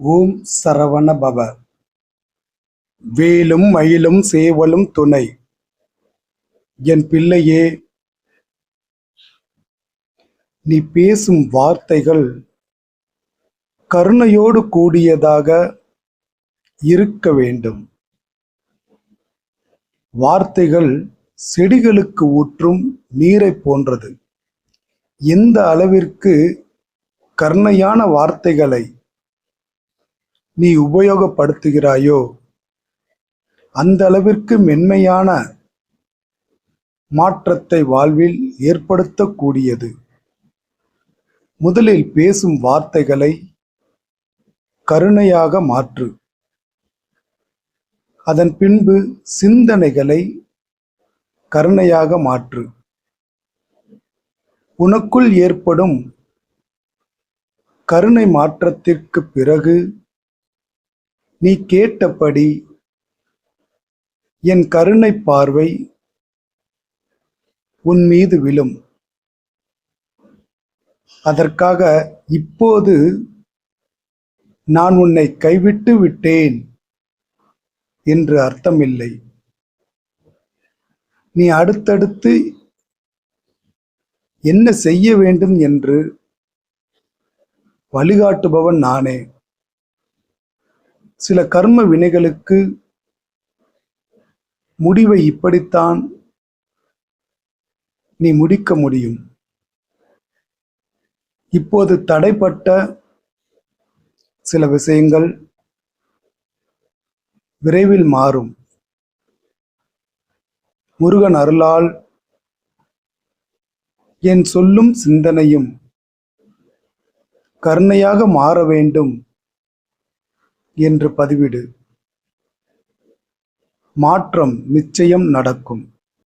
ஓம் சரவண பவ வேலும் மயிலும் சேவலும் துணை. என் பிள்ளையே நீ பேசும் வார்த்தைகள் கருணையோடு கூடியதாக இருக்க வேண்டும். வார்த்தைகள் செடிகளுக்கு ஊற்றும் நீரைப் போன்றது. எந்த அளவிற்கு கருணையான வார்த்தைகளை நீ உபயோகப்படுத்துகிறாயோ? அந்த அளவிற்கு மென்மையான மாற்றத்தை வாழ்வில் ஏற்படுத்தக்கூடியது. முதலில் பேசும் வார்த்தைகளை கருணையாக மாற்று. அதன் பின்பு சிந்தனைகளை கருணையாக மாற்று. உனக்குள் ஏற்படும் கருணை மாற்றத்திற்கு பிறகு நீ கேட்டபடி என் கருணை பார்வை உன் மீது விழும். அதற்காக இப்போது நான் உன்னை கைவிட்டு விட்டேன் என்று அர்த்தமில்லை. நீ அடுத்தடுத்து என்ன செய்ய வேண்டும் என்று வழிகாட்டுபவன் நானே. சில கர்ம வினைகளுக்கு முடிவை இப்படித்தான் நீ முடிக்க முடியும். இப்போது தடைப்பட்ட சில விஷயங்கள் விரைவில் மாறும். முருகன் அருளால் என் சொல்லும் சிந்தனையும் கருணையாக மாற வேண்டும். என்று பதிவிடு. மாற்றம் நிச்சயம் நடக்கும்.